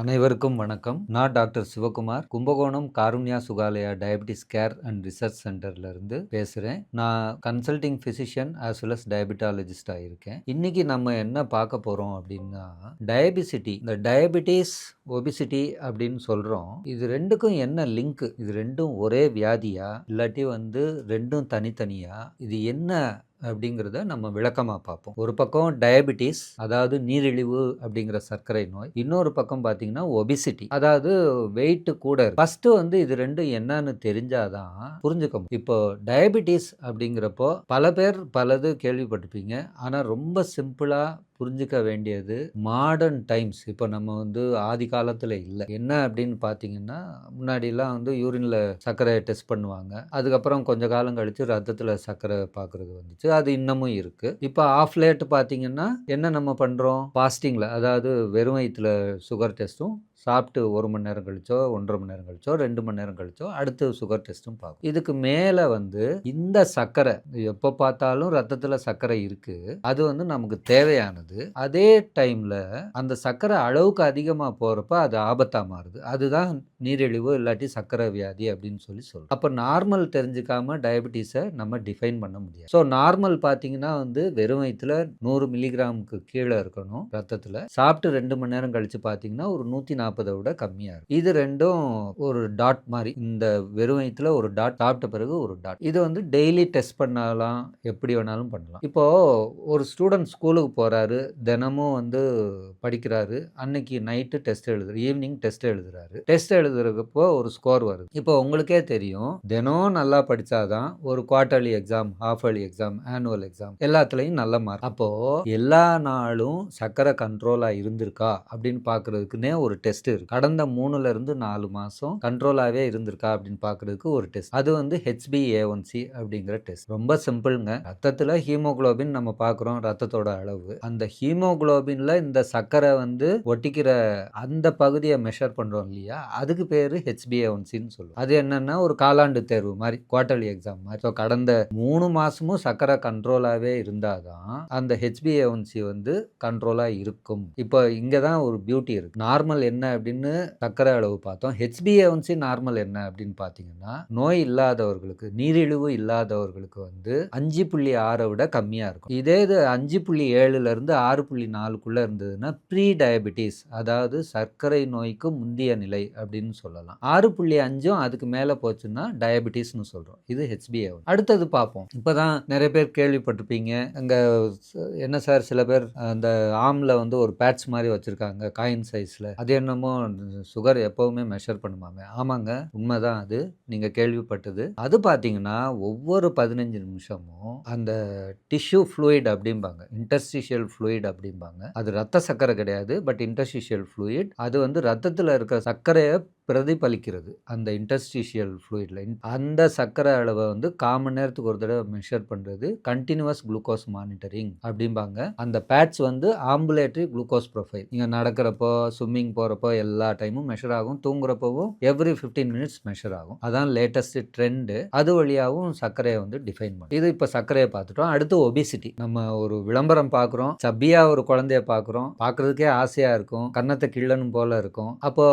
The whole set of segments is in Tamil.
அனைவருக்கும் வணக்கம். நான் doctor Sivakumar. Kumbakonam Karunya Sukalaya diabetes care and research சென்டர்ல இருந்து பேசுறேன். நான் consulting physician as well as டயபிட்டாலஜிஸ்டா இருக்கேன் இன்னைக்கு நம்ம என்ன பார்க்க போறோம் அப்படின்னா டயபிசிட்டி இந்த டயபிட்டிஸ் ஒபிசிட்டி அப்படின்னு சொல்றோம். இது ரெண்டுக்கும் என்ன லிங்க்? இது ரெண்டும் ஒரே வியாதியா? இல்லாட்டி வந்து ரெண்டும் தனித்தனியா? இது என்ன அப்படிங்கிறத நம்ம விளக்கமாக பார்ப்போம். ஒரு பக்கம் டயபிட்டிஸ் அதாவது நீரிழிவு அப்படிங்கிற சர்க்கரை நோய். இன்னொரு பக்கம் பார்த்தீங்கன்னா ஒபிசிட்டி அதாவது வெயிட் கூட ஃபஸ்ட்டு வந்து இது ரெண்டும் என்னன்னு தெரிஞ்சாதான் புரிஞ்சுக்க முடியும். இப்போ டயபிட்டிஸ் அப்படிங்கிறப்போ பல பேர் பலது கேள்விப்பட்டிருப்பீங்க. ஆனால் ரொம்ப சிம்பிளாக புரிஞ்சுக்க வேண்டியது மாடர்ன் டைம்ஸ் இப்போ நம்ம வந்து ஆதி காலத்தில் இல்லை. என்ன அப்படின்னு பார்த்தீங்கன்னா முன்னாடிலாம் வந்து யூரினில் சர்க்கரை டெஸ்ட் பண்ணுவாங்க. அதுக்கப்புறம் கொஞ்ச காலம் கழித்து ரத்தத்தில் சர்க்கரை பார்க்குறது வந்துச்சு. அது இன்னமும் இருக்குது இப்போ ஆஃப் லேட் பார்த்தீங்கன்னா என்ன நம்ம பண்ணுறோம் ஃபாஸ்டிங்கில் அதாவது வெறும் வயிற்றுல சுகர் டெஸ்ட்டும் சாப்பிட்டு ஒரு மணி நேரம் கழிச்சோ ஒன்றரை மணி நேரம் கழிச்சோ ரெண்டு மணி நேரம் கழிச்சோ அடுத்து சுகர் டெஸ்ட்டும் பார்க்கும். இதுக்கு மேலே வந்து இந்த சர்க்கரை எப்போ பார்த்தாலும் ரத்தத்தில் சர்க்கரை இருக்குது அது வந்து நமக்கு தேவையானது. அதே டைமில் அந்த சர்க்கரை அளவுக்கு அதிகமாக போகிறப்ப அது ஆபத்தாக மாறுது. அதுதான் நீரிழிவு இல்லாட்டி சர்க்கரை வியாதி அப்படின்னு சொல்லி சொல்லுவோம் அப்போ நார்மல் தெரிஞ்சுக்காம டயபிட்டிஸை நம்ம டிஃபைன் பண்ண முடியாது. ஸோ நார்மல் பார்த்தீங்கன்னா வந்து வெறும் வயிற்றுல நூறு மில்லிகிராமுக்கு கீழே இருக்கணும் ரத்தத்தில். சாப்பிட்டு ரெண்டு மணி நேரம் கழித்து பார்த்தீங்கன்னா ஒரு நூற்றி நாற்பதை நாற்பதை விட கம்மியாக இருக்கும் இது ரெண்டும் ஒரு டாட் மாதிரி. இந்த வெறும் வயிற்றுல ஒரு டாட் சாப்பிட்ட பிறகு ஒரு டாட். இது வந்து டெய்லி டெஸ்ட் பண்ணலாம் எப்படி வேணாலும் பண்ணலாம். இப்போ ஒரு ஸ்டூடெண்ட் ஸ்கூலுக்கு போறாரு தினமும் வந்து படிக்கிறாரு அன்னைக்கு நைட்டு டெஸ்ட் எழுதுறாரு ஈவினிங் டெஸ்ட் எழுதுறாரு. டெஸ்ட் எழுதுறப்போ ஒரு ஸ்கோர் வருது. இப்போ உங்களுக்கே தெரியும் தினம் நல்லா படிச்சாதான் ஒரு quarterly exam half yearly exam annual exam எல்லாத்துலயும் நல்ல மார்க். அப்போ எல்லா நாளும் சக்கரை கண்ட்ரோலா இருந்திருக்கா அப்படின்னு பாக்குறதுக்குன்னே ஒரு டெஸ்ட் இருக்கு. கடந்த மூணுல இருந்து நாலு மாசம் கண்ட்ரோலாவே இருந்திருக்கா அப்படின்னு பாக்குறதுக்கு ஒரு டெஸ்ட். அது வந்து ஹெச்பிஏ ஒன் சி அப்படிங்கிற டெஸ்ட். ரொம்ப சிம்பிள்ங்க. ரத்தத்துல ஹீமோகுளோபின் நம்ம பார்க்குறோம் ரத்தத்தோட அளவு. அந்த ஹீமோகுளோபின்ல இந்த சர்க்கரை வந்து ஒட்டிக்கிற அந்த பகுதியை மெஷர் பண்றோம் இல்லையா? அதுக்கு பேரு ஹெச்பிஏ ஒன்சின்னு சொல்லுவோம். அது என்னன்னா ஒரு காலாண்டு தேர்வு மாதிரி குவார்டர்லி எக்ஸாம் மாதிரி. ஸோ கடந்த மூணு மாசமும் சர்க்கரை கண்ட்ரோலாவே இருந்தாதான் அந்த ஹெச்பிஏ ஒன் சி வந்து கண்ட்ரோலா இருக்கும். இப்போ இங்கே தான் ஒரு பியூட்டி இருக்கு. நார்மல் என்ன அப்படின்னு சர்க்கரை அளவு பார்த்தோம். ஹெச்பிஏஒன்சி நார்மல் என்ன அப்படின்னு பார்த்தீங்கன்னா நோய் இல்லாதவர்களுக்கு நீரிழிவு இல்லாதவர்களுக்கு வந்து அஞ்சு புள்ளி ஆறை விட கம்மியாக இருக்கும். இதே இது அஞ்சு புள்ளி ஏழுலேருந்து ஆறு புள்ளி நாலுக்குள்ளே இருந்ததுன்னா ப்ரீ டயபிட்டிஸ் அதாவது சர்க்கரை நோய்க்கு முந்திய நிலை அப்படின்னு சொல்லலாம். ஆறு புள்ளி அஞ்சும் அதுக்கு மேலே போச்சுன்னா டயபிட்டிஸ்னு சொல்கிறோம் இது ஹெச்பிஏ அடுத்தது பார்ப்போம். இப்போ தான் நிறைய பேர் கேள்விப்பட்டிருப்பீங்க. அங்கே என்ன சார் சில பேர் அந்த ஆம்ல வந்து ஒரு பேட்ச் மாதிரி வச்சுருக்காங்க காயின் சைஸில் அது என்னமோ சுகர் எப்பவுமே மெஷர் பண்ணுமாமே? ஆமாங்க உண்மைதான் அது. நீங்க கேள்விப்பட்டது. அது பாத்தீங்கன்னா ஒவ்வொரு பதினஞ்சு நிமிஷமும் அந்த டிஷ்யூ ஃப்ளூயிட் அப்படிம்பாங்க. இன்டர்ஸ்டிஷியல் ஃப்ளூயிட் அப்படிம்பாங்க. அது ரத்த சர்க்கரை கிடையாது பட் இன்டர்ஸ்டிஷியல் ஃப்ளூயிட் அது வந்து ரத்தத்தில் இருக்கிற சர்க்கரையை பிரதிபலிக்கிறது அந்த இன்டர்ஸ்டிஷியல் ஃப்ளூயிட்ல அந்த சர்க்கரை அளவை வந்து காமன் நேரத்துக்கு ஒரு தடவை மெஷர் பண்ணுறது கண்டினியூஸ் குளுக்கோஸ் மானிட்டரிங் அப்படிம்பாங்க. அந்த பேட்ச் வந்து ஆம்புலேட்டரி குளுக்கோஸ் ப்ரொஃபைல் நீங்கள் நடக்கிறப்போ ஸ்விம்மிங் போகிறப்போ எல்லா டைமும் மெஷர் ஆகும். தூங்குறப்பவும் எவ்ரி ஃபிஃப்டீன் மினிட்ஸ் மெஷர் ஆகும். அதான் லேட்டஸ்ட் ட்ரெண்டு அது வழியாகவும் சர்க்கரையை வந்து டிஃபைன் பண்ணும். இது இப்போ சர்க்கரையை பார்த்துட்டோம். அடுத்து ஒபிசிட்டி நம்ம ஒரு விளம்பரம் பார்க்குறோம். சப்பியாக ஒரு குழந்தைய பார்க்குறோம். பார்க்கறதுக்கே ஆசையாக இருக்கும். கன்னத்தை கிள்ளணும் போல இருக்கும். அப்போ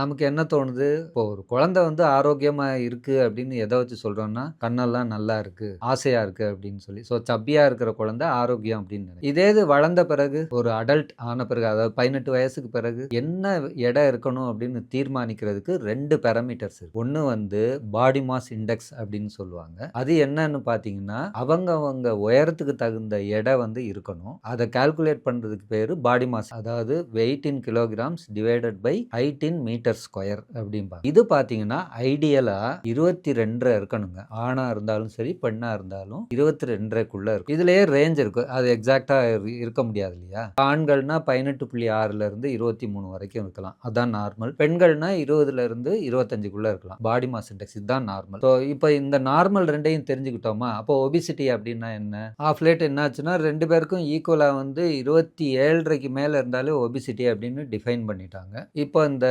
நமக்கு என்ன தோணுது. இப்போ ஒரு குழந்தை வந்து ஆரோக்கியமா இருக்கு அப்படின்னு எதை வச்சு சொல்றோம்னா கண்ணெல்லாம் நல்லா இருக்கு ஆசையா இருக்கு அப்படின்னு சொல்லி. ஸோ சப்பியா இருக்கிற குழந்தை ஆரோக்கியம் அப்படின்னு இதே இது வளர்ந்த பிறகு ஒரு அடல்ட் ஆன பிறகு அதாவது பதினெட்டு வயசுக்கு பிறகு என்ன எடை இருக்கணும் அப்படின்னு தீர்மானிக்கிறதுக்கு ரெண்டு பேராமீட்டர்ஸ் இருக்கு. ஒன்று வந்து பாடி மாஸ் இண்டெக்ஸ் அப்படின்னு சொல்லுவாங்க. அது என்னன்னு பார்த்தீங்கன்னா அவங்க அவங்க உயரத்துக்கு தகுந்த எடை வந்து இருக்கணும். அதை கால்குலேட் பண்றதுக்கு பேரு பாடி மாஸ் அதாவது weight in kilograms divided by height in metre square அப்படிம்பாங்க இது பார்த்தீங்கன்னா ஐடியலா இருபத்தி ரெண்டரை இருக்கணுங்க. ஆணா இருந்தாலும் சரி பெண்ணா இருந்தாலும் இருபத்தி ரெண்டரைக்குள்ள இருக்கும். இதுலயே ரேஞ்ச் இருக்கு. அது எக்ஸாக்டா இருக்க முடியாது இல்லையா? ஆண்கள்னா பதினெட்டு புள்ளி ஆறுல இருந்து இருபத்தி மூணு வரைக்கும் இருக்கலாம். அதான் நார்மல் பெண்கள்னா இருபதுல இருந்து இருபத்தஞ்சுக்குள்ள இருக்கலாம். பாடி மாஸ் இண்டெக்ஸ் இதுதான் நார்மல் ஸோ இப்போ இந்த நார்மல் ரெண்டையும் தெரிஞ்சுக்கிட்டோமா? அப்போ ஒபிசிட்டி அப்படின்னா என்ன? ஆஃப் லேட் என்னாச்சுன்னா ரெண்டு பேருக்கும் ஈக்குவலாக வந்து இருபத்தி ஏழரைக்கு மேலே இருந்தாலே ஒபிசிட்டி அப்படின்னு டிஃபைன் பண்ணிட்டாங்க. இப்போ இந்த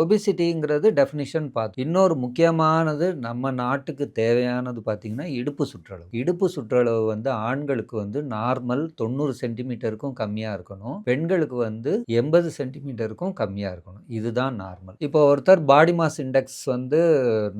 ஒபிசிட்டி அப்படிங்கிறது டெஃபினிஷன் பார்த்து இன்னொரு முக்கியமானது நம்ம நாட்டுக்கு தேவையானது பார்த்தீங்கன்னா இடுப்பு சுற்றளவு. இடுப்பு சுற்றளவு வந்து ஆண்களுக்கு வந்து நார்மல் தொண்ணூறு சென்டிமீட்டருக்கும் கம்மியாக இருக்கணும். பெண்களுக்கு வந்து எண்பது சென்டிமீட்டருக்கும் கம்மியாக இருக்கணும். இதுதான் நார்மல் இப்போ ஒருத்தர் பாடி மாஸ் இண்டெக்ஸ் வந்து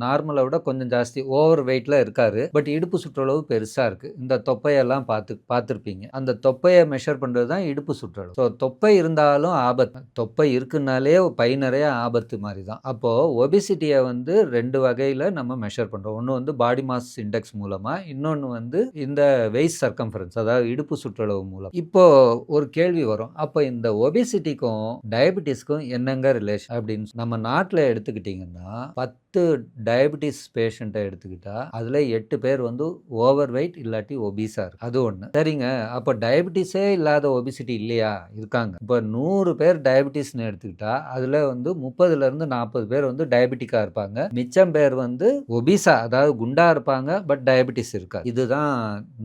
நார்மலை விட கொஞ்சம் ஜாஸ்தி ஓவர் வெயிட்ல இருக்காரு. பட் இடுப்பு சுற்றளவு பெருசாக இருக்குது இந்த தொப்பையெல்லாம் பார்த்து பார்த்துருப்பீங்க அந்த தொப்பையை மெஷர் பண்ணுறது தான் இடுப்பு சுற்றளவு. ஸோ தொப்பை இருந்தாலும் ஆபத்து. தொப்பை இருக்குனாலே பை நிறைய ஆபத்து மாதிரி தான். அப்போது ஒபிசிட்டியை வந்து ரெண்டு வகையில் நம்ம மெஷர் பண்ணுறோம் ஒன்று வந்து பாடி மாஸ் இண்டெக்ஸ் மூலமாக இன்னொன்று வந்து இந்த வெயிட் சர்க்கம்ஃபரன்ஸ் அதாவது இடுப்பு சுற்றளவு மூலம். இப்போது ஒரு கேள்வி வரும். அப்போ இந்த ஒபிசிட்டிக்கும் டயபிட்டிஸ்க்கும் என்னங்க ரிலேஷன் அப்படின்னு நம்ம நாட்டில் எடுத்துக்கிட்டிங்கன்னா பத்து டயபிட்டிஸ் பேஷண்ட்டை எடுத்துக்கிட்டால் அதில் எட்டு பேர் வந்து ஓவர் வெயிட் இல்லாட்டி ஒபிஸாக இருக்கு. அது ஒன்று சரிங்க. அப்போ டயபிட்டிஸே இல்லாத ஒபிசிட்டி இல்லையா? இருக்காங்க. இப்போ நூறு பேர் டயபிட்டிஸ்னு எடுத்துக்கிட்டால் அதில் வந்து முப்பதுலேருந்து நாற்பது நாற்பது பேர் வந்து டயபெட்டிக்காக இருப்பாங்க. மிச்சம் பேர் வந்து ஒபிசா அதாவது குண்டாக இருப்பாங்க பட் டயபெட்டிஸ் இருக்கா இதுதான்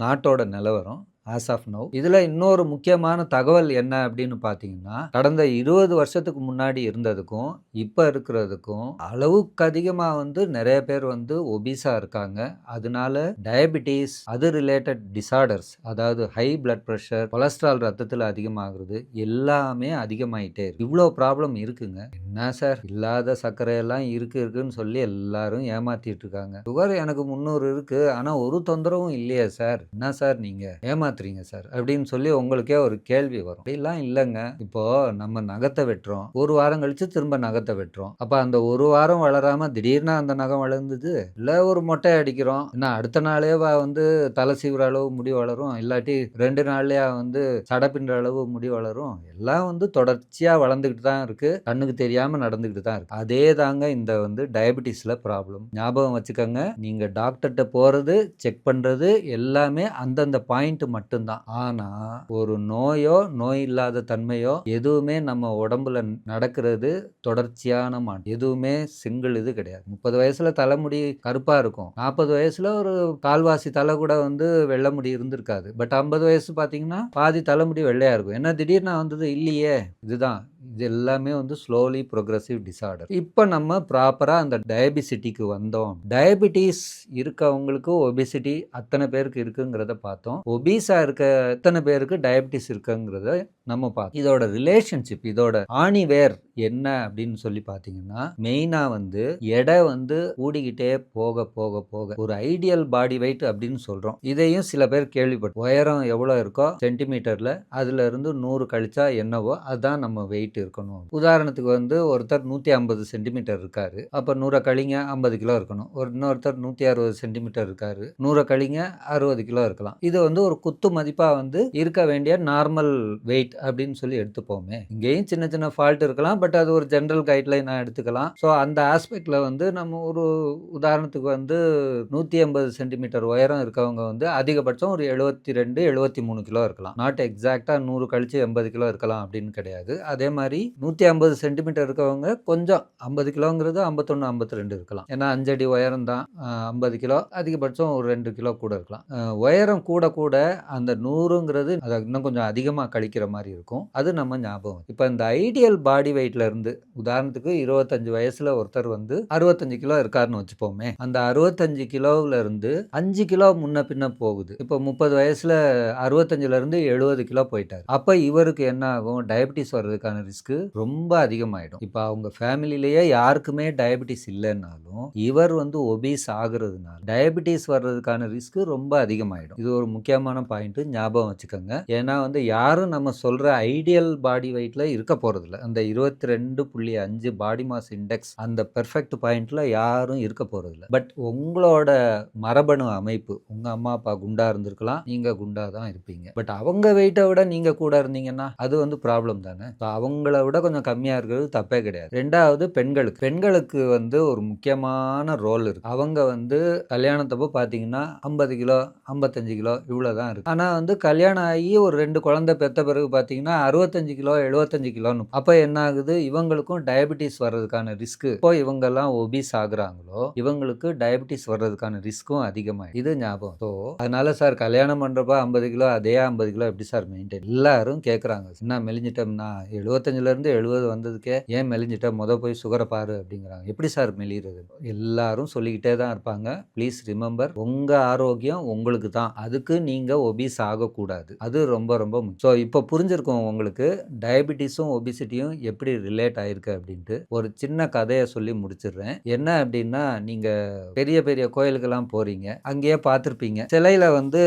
நாட்டோட நிலவரம். ஆஸ் ஆஃப் நோ இதில் இன்னொரு முக்கியமான தகவல் என்ன அப்படின்னு பார்த்தீங்கன்னா கடந்த இருபது வருஷத்துக்கு முன்னாடி இருந்ததுக்கும் இப்போ இருக்கிறதுக்கும் அளவுக்கு அதிகமாக வந்து நிறைய பேர் வந்து ஒபீஸாக இருக்காங்க. அதனால டயபிட்டிஸ் அது ரிலேட்டட் டிசார்டர்ஸ் அதாவது ஹை பிளட் ப்ரெஷர் கொலஸ்ட்ரால் ரத்தத்தில் அதிகமாகிறது எல்லாமே அதிகமாயிட்டே இருக்கு. இவ்வளோ ப்ராப்ளம் இருக்குங்க. என்ன சார் இல்லாத சர்க்கரையெல்லாம் இருக்கு இருக்குன்னு சொல்லி எல்லாரும் ஏமாத்திட்டு இருக்காங்க. சுகர் எனக்கு முந்நூறு இருக்கு ஆனால் ஒரு தொந்தரவும் இல்லையே சார் என்ன சார் நீங்கள் ஏமாத்துறீங்க சார். அப்படின்னு சொல்லி உங்களுக்கே ஒரு கேள்வி வரும். அப்படிலாம் இல்லைங்க. இப்போ நம்ம நகத்தை வெட்டுறோம். ஒரு வாரம் கழிச்சு திரும்ப நகத்தை வெட்டுறோம். அப்போ அந்த ஒரு வாரம் வளராம திடீர்னு அந்த நகம் வளர்ந்தது இல்லை ஒரு மொட்டை அடிக்கிறோம். என்ன அடுத்த நாளே வா வந்து தலை சீவிர அளவு முடி வளரும். இல்லாட்டி ரெண்டு நாள்லயா வந்து சடப்பின்ற அளவு முடி வளரும். எல்லாம் வந்து தொடர்ச்சியாக வளர்ந்துக்கிட்டு தான் இருக்கு. கண்ணுக்கு தெரியாம நடந்துக்கிட்டு தான் இருக்கு. அதே தாங்க இந்த வந்து டயபெட்டிஸ்ல ப்ராப்ளம். ஞாபகம் வச்சுக்கோங்க. நீங்க டாக்டர்கிட்ட போறது செக் பண்றது எல்லாமே அந்தந்த பாயிண்ட் மட்டும்தான். ஆனா ஒரு நோயோ நோய் இல்லாத தன்மையோ எதுவுமே நம்ம உடம்புல நடக்கிறது தொடர்ச்சியான மாட்டு எதுவுமே சிங்கிள் இது கிடையாது. முப்பது வயசுல தலைமுடி கருப்பா இருக்கும். நாற்பது வயசுல ஒரு கால்வாசி தலை கூட வந்து வெள்ளை முடி இருந்திருக்காது. பட் ஐம்பது வயசு பாத்தீங்கன்னா பாதி தலைமுடி வெள்ளையா இருக்கும். என்ன திடீர்னு வந்தது? இல்லையே. இதுதான். இது எல்லாமே வந்து ஸ்லோலி ப்ரொக்ரஸிவ் டிசார்டர் இப்போ நம்ம ப்ராப்பராக அந்த டயபிசிட்டிக்கு வந்தோம். டயபிட்டிஸ் இருக்கவங்களுக்கு ஒபிசிட்டி அத்தனை பேருக்கு இருக்குங்கிறத பார்த்தோம். ஒபீஸாக இருக்க எத்தனை பேருக்கு டயபிட்டிஸ் இருக்குங்கிறத நம்ம பார்த்தோம். இதோட ரிலேஷன்ஷிப் இதோட ஆணிவேர் என்ன அப்படின்னு சொல்லி பார்த்தீங்கன்னா மெயினாக வந்து எடை வந்து கூடிக்கிட்டே போக போக போக. ஒரு ஐடியல் பாடி வெயிட் அப்படின்னு சொல்கிறோம் இதையும் சில பேர் கேள்விப்பட்டு உயரம் எவ்வளோ இருக்கோ சென்டிமீட்டரில் அதுலேருந்து நூறு கழிச்சா என்னவோ அதுதான் நம்ம வெயிட் இருக்கணும். உதாரணத்துக்கு வந்து ஒருத்தர் நூற்றி ஐம்பது சென்டிமீட்டர் இருக்காரு. அப்போ நூறு கழிங்க ஐம்பது கிலோ இருக்கணும். ஒரு இன்னொருத்தர் நூற்றி அறுபது சென்டிமீட்டர் இருக்காரு. நூறு கழிங்க அறுபது கிலோ இருக்கலாம். இது வந்து ஒரு குத்து மதிப்பாக வந்து இருக்க வேண்டிய நார்மல் வெயிட் அப்படின்னு சொல்லி எடுத்துப்போமே. இங்கேயும் சின்ன சின்ன ஃபால்ட் இருக்கலாம். பட் அது ஒரு ஜென்ரல் கைட்லைனாக எடுத்துக்கலாம். ஸோ அந்த ஆஸ்பெக்டில் வந்து நம்ம ஒரு உதாரணத்துக்கு வந்து நூற்றி ஐம்பது சென்டிமீட்டர் உயரம் இருக்கவங்க வந்து அதிகபட்சம் ஒரு எழுபத்தி ரெண்டு எழுபத்தி மூணு கிலோ இருக்கலாம். நாட் எக்ஸாக்டாக நூறு கழிச்சு எண்பது கிலோ இருக்கலாம் அப்படின்னு கிடையாது. அதே மாதிரி மாதிரி நூற்றி ஐம்பது சென்டிமீட்டர் இருக்கவங்க கொஞ்சம் ஐம்பது கிலோங்கிறது ஐம்பத்தொன்று ஐம்பத்தி ரெண்டு இருக்கலாம். ஏன்னா அஞ்சடி உயரம் தான். ஐம்பது கிலோ அதிகபட்சம் ஒரு ரெண்டு கிலோ கூட இருக்கலாம். உயரம் கூட கூட அந்த நூறுங்கிறது அதை இன்னும் கொஞ்சம் அதிகமாக கழிக்கிற மாதிரி இருக்கும். அது நம்ம ஞாபகம் இப்போ இந்த ஐடியல் பாடி வெயிட்லேருந்து உதாரணத்துக்கு இருபத்தஞ்சு வயசில் ஒருத்தர் வந்து அறுபத்தஞ்சு கிலோ இருக்காருன்னு வச்சுப்போமே. அந்த அறுபத்தஞ்சு கிலோவிலேருந்து அஞ்சு கிலோ முன்ன பின்ன போகுது. இப்போ முப்பது வயசில் அறுபத்தஞ்சுலேருந்து எழுபது கிலோ போயிட்டாரு. அப்போ இவருக்கு என்ன ஆகும்? டயபிட்டிஸ் வர்றதுக்கான ரிஸ்க் ரொம்ப அதிகமாயிடும். இப்போ அவங்க ஃபேமிலிலேயே யாருக்குமே டயபிட்டிஸ் இல்லைன்னாலும் இவர் வந்து ஒபீஸ் ஆகுறதுனால டயபிட்டிஸ் வர்றதுக்கான ரிஸ்க் ரொம்ப அதிகமாயிடும். இது ஒரு முக்கியமான பாயிண்ட் ஞாபகம் வச்சுக்கோங்க. ஏன்னா வந்து யாரும் நம்ம சொல்ற ஐடியல் பாடி வெயிட்ல இருக்க போறதில்ல. அந்த இருபத்தி ரெண்டு புள்ளி அஞ்சு பாடி மாஸ் இண்டெக்ஸ் அந்த பெர்ஃபெக்ட் பாயிண்ட்ல யாரும் இருக்க போறதில்ல. பட் உங்களோட மரபணு அமைப்பு உங்க அம்மா அப்பா குண்டா இருந்திருக்கலாம். நீங்க குண்டா தான் இருப்பீங்க. பட் அவங்க வெயிட்டை விட நீங்க கூட இருந்தீங்கன்னா அது வந்து ப்ராப்ளம் தானே? அவங்க அவங்கள விட கொஞ்சம் கம்மியா இருக்கிறது தப்பே கிடையாது. ரெண்டாவது பெண்களுக்கு. பெண்களுக்கு வந்து ஒரு முக்கியமான ரோல் இருக்கு. அவங்க வந்து கல்யாணத்தப்போ பார்த்தீங்கன்னா ஐம்பது கிலோ ஐம்பத்தஞ்சு கிலோ இவ்வளவுதான் இருக்கு. ஆனால் வந்து கல்யாணம் ஆகி ஒரு ரெண்டு குழந்தை பெத்த பிறகு பார்த்தீங்கன்னா அறுபத்தஞ்சு கிலோ எழுபத்தஞ்சு கிலோன்னு அப்போ என்ன ஆகுது? இவங்களுக்கும் டயபிட்டிஸ் வர்றதுக்கான ரிஸ்க் இப்போ இவங்கெல்லாம் ஒபிஸ் ஆகுறாங்களோ இவங்களுக்கு டயபிட்டிஸ் வர்றதுக்கான ரிஸ்க்கும் அதிகமாக இது ஞாபகம். ஸோ அதனால சார் கல்யாணம் பண்ணுறப்ப ஐம்பது கிலோ அதே ஐம்பது கிலோ எப்படி சார் மெயின்டைன் எல்லாரும் கேட்குறாங்க என்ன மெலிஞ்சிட்டோம்னா எழுபத்தி இருந்து எழுபது வந்ததுக்கே ஏன் மெலிஞ்சிட்ட? முத போய் சுகரை பாரு அப்படிங்கிறாங்க. எப்படி சார் மெலிகிறது எல்லாரும் சொல்லிக்கிட்டே தான் இருப்பாங்க. ப்ளீஸ் ரிமெம்பர் உங்கள் ஆரோக்கியம் உங்களுக்கு தான். அதுக்கு நீங்கள் ஒபீஸ் ஆகக்கூடாது. அது ரொம்ப ரொம்ப ஸோ இப்போ புரிஞ்சிருக்கோம் உங்களுக்கு டயபிட்டிஸும் ஒபிசிட்டியும் எப்படி ரிலேட் ஆயிருக்கு அப்படின்ட்டு. ஒரு சின்ன கதையை சொல்லி முடிச்சிடுறேன். என்ன அப்படின்னா நீங்கள் பெரிய பெரிய கோயிலுக்கெல்லாம் போகிறீங்க அங்கேயே பார்த்துருப்பீங்க. சிலையில் வந்து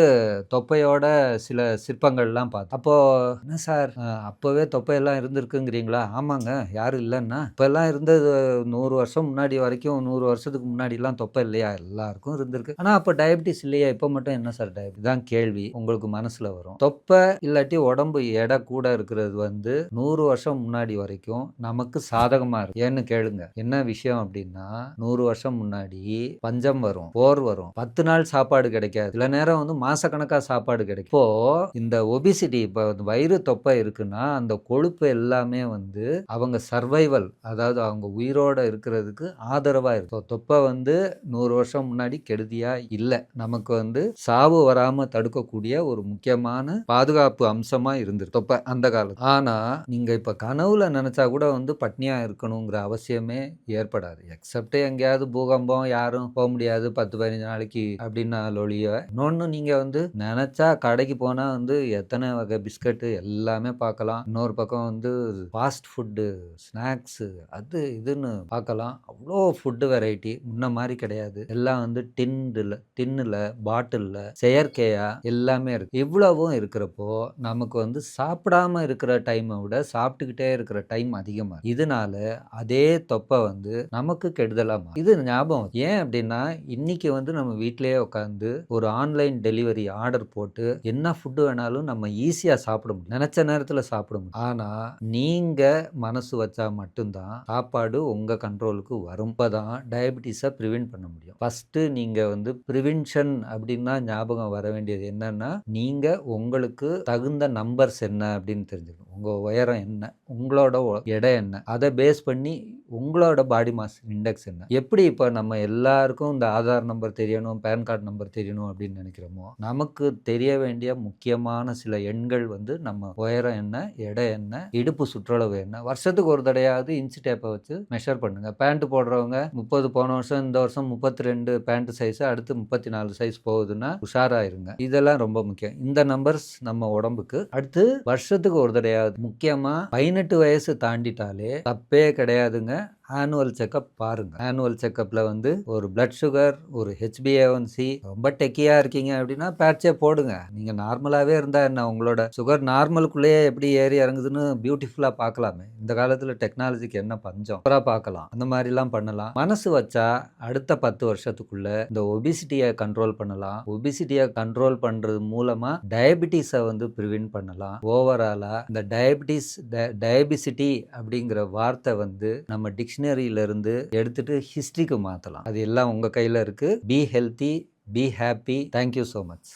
தொப்பையோட சில சிற்பங்கள்லாம் பார்த்து அப்போ என்ன சார்? அப்போவே தொப்பையெல்லாம் இருந்திருக்கு இருக்குங்கிறீங்களா? ஆமாங்க. யாரும் இல்லைன்னா இப்போல்லாம் இருந்தது நூறு வருஷம் முன்னாடி வரைக்கும் நூறு வருஷத்துக்கு முன்னாடிலாம் தொப்பை இல்லையா? எல்லாருக்கும் இருந்திருக்கு. ஆனால் அப்போ டயபிட்டிஸ் இல்லையா? இப்போ மட்டும் என்ன சார் டயபிட்டிஸ் தான் கேள்வி. உங்களுக்கு மனசில் வரும். தொப்பை இல்லாட்டி உடம்பு எடை கூட இருக்கிறது வந்து நூறு வருஷம் முன்னாடி வரைக்கும் நமக்கு சாதகமாக இருக்கும் ஏன்னு கேளுங்க. என்ன விஷயம் அப்படின்னா நூறு வருஷம் முன்னாடி பஞ்சம் வரும் போர் வரும். பத்து நாள் சாப்பாடு கிடைக்காது. சில நேரம் வந்து மாசக்கணக்காக சாப்பாடு கிடைக்கும். இப்போ இந்த ஒபிசிட்டி இப்போ வயிறு தொப்பை இருக்குன்னா அந்த கொழுப்பு எல்லாம் எல்லாமே வந்து அவங்க சர்வைவல் அதாவது அவங்க உயிரோட இருக்கிறதுக்கு ஆதரவாக இருக்கும் தொப்பை வந்து நூறு வருஷம் முன்னாடி கெடுதியாக இல்லை. நமக்கு வந்து சாவு வராமல் தடுக்கக்கூடிய ஒரு முக்கியமான பாதுகாப்பு அம்சமாக இருந்துரு தொப்பை அந்த காலத்து. ஆனால் நீங்கள் இப்போ கனவுல நினச்சா கூட வந்து பட்னியாக இருக்கணுங்கிற அவசியமே ஏற்படாது. எக்ஸப்டே எங்கேயாவது பூகம்பம் யாரும் போக முடியாது பத்து பதினஞ்சு நாளைக்கு அப்படின்னா லொழிய. இன்னொன்று நீங்கள் வந்து நினச்சா கடைக்கு போனால் வந்து எத்தனை வகை பிஸ்கட்டு எல்லாமே பார்க்கலாம். இன்னொரு பக்கம் வந்து ஃபாஸ்ட் ஃபுட்டு ஸ்நாக்ஸு அது இதுன்னு பார்க்கலாம். அவ்வளோ ஃபுட்டு வெரைட்டி முன்ன மாதிரி கிடையாது. எல்லாம் வந்து டின்னில் டின்னில் பாட்டிலில் செயற்கையாக எல்லாமே இருக்கு. இவ்வளவும் இருக்கிறப்போ நமக்கு வந்து சாப்பிடாம இருக்கிற டைமை விட சாப்பிட்டுக்கிட்டே இருக்கிற டைம் அதிகமாக இதனால அதே தொப்பை வந்து நமக்கு கெடுதலாமா இது ஞாபகம் ஏன் அப்படின்னா இன்னைக்கு வந்து நம்ம வீட்டிலேயே உட்காந்து ஒரு ஆன்லைன் டெலிவரி ஆர்டர் போட்டு என்ன ஃபுட்டு வேணாலும் நம்ம ஈஸியாக சாப்பிட முடியும். நினச்ச நேரத்தில் சாப்பிட முடியும். ஆனால் நீங்கள் மனசு வச்சா மட்டும்தான் சாப்பாடு உங்கள் கண்ட்ரோலுக்கு வரும். தான் டயபிட்டிஸை ப்ரிவெண்ட் பண்ண முடியும். ஃபஸ்ட்டு நீங்கள் வந்து ப்ரிவென்ஷன் அப்படின்னா ஞாபகம் வர வேண்டியது என்னன்னா நீங்கள் உங்களுக்கு தகுந்த நம்பர்ஸ் என்ன அப்படின்னு தெரிஞ்சுக்கணும். உங்கள் உயரம் என்ன? உங்களோட ஒ- எடை என்ன? அதை பேஸ் பண்ணி உங்களோட பாடி மாஸ் இண்டெக்ஸ் என்ன? எப்படி இப்போ நம்ம எல்லாருக்கும் இந்த ஆதார் நம்பர் தெரியணும் பேன் கார்டு நம்பர் தெரியணும் அப்படின்னு நினைக்கிறோமோ நமக்கு தெரிய வேண்டிய முக்கியமான சில எண்கள் வந்து நம்ம உயரம் என்ன எடை என்ன இடுப்பு சுற்றளவு என்ன? வருஷத்துக்கு ஒரு தடையாவது இன்ச்சு டேப்பை வச்சு மெஷர் பண்ணுங்கள் பேண்ட் போடுறவங்க முப்பது போன வருஷம் இந்த வருஷம் முப்பத்தி ரெண்டு பேண்ட் சைஸ் அடுத்து முப்பத்தி நாலு சைஸ் போகுதுன்னா உஷாராயிருங்க. இதெல்லாம் ரொம்ப முக்கியம். இந்த நம்பர்ஸ் நம்ம உடம்புக்கு. அடுத்து வருஷத்துக்கு ஒரு தடையாவது. முக்கியமாக பதினெட்டு வயசு தாண்டிட்டாலே தப்பே கிடையாதுங்க. ஆனுவல் செக்கப் பாருங்க. ஆனுவல் செக்கப்பில் வந்து ஒரு பிளட் சுகர் ஒரு ஹெச்பிஏஒன்சி ரொம்ப டெக்கியா இருக்கீங்க அப்படின்னா பேட்சே போடுங்க. நீங்க நார்மலாவே இருந்தா என்ன உங்களோட சுகர் நார்மலுக்குள்ளேயே எப்படி ஏறி இறங்குதுன்னு பியூட்டிஃபுல்லா பார்க்கலாமே. இந்த காலத்துல டெக்னாலஜிக்கு என்ன பஞ்சம்? பார்க்கலாம். அந்த மாதிரிலாம் பண்ணலாம். மனசு வச்சா அடுத்த பத்து வருஷத்துக்குள்ள இந்த ஒபிசிட்டியை கண்ட்ரோல் பண்ணலாம். ஒபிசிட்டியை கண்ட்ரோல் பண்றது மூலமா டயபிட்டிஸை வந்து ப்ரிவென்ட் பண்ணலாம். ஓவராலா இந்த டயபிட்டிஸ் டயபிசிட்டி அப்படிங்கிற வார்த்தை வந்து நம்ம டிக்ஷன் டிக்ஷனரியிலிருந்து எடுத்துட்டு ஹிஸ்ட்ரிக்கு மாற்றலாம் அது எல்லாம் உங்கள் கையில் இருக்குது be healthy be happy thank you so much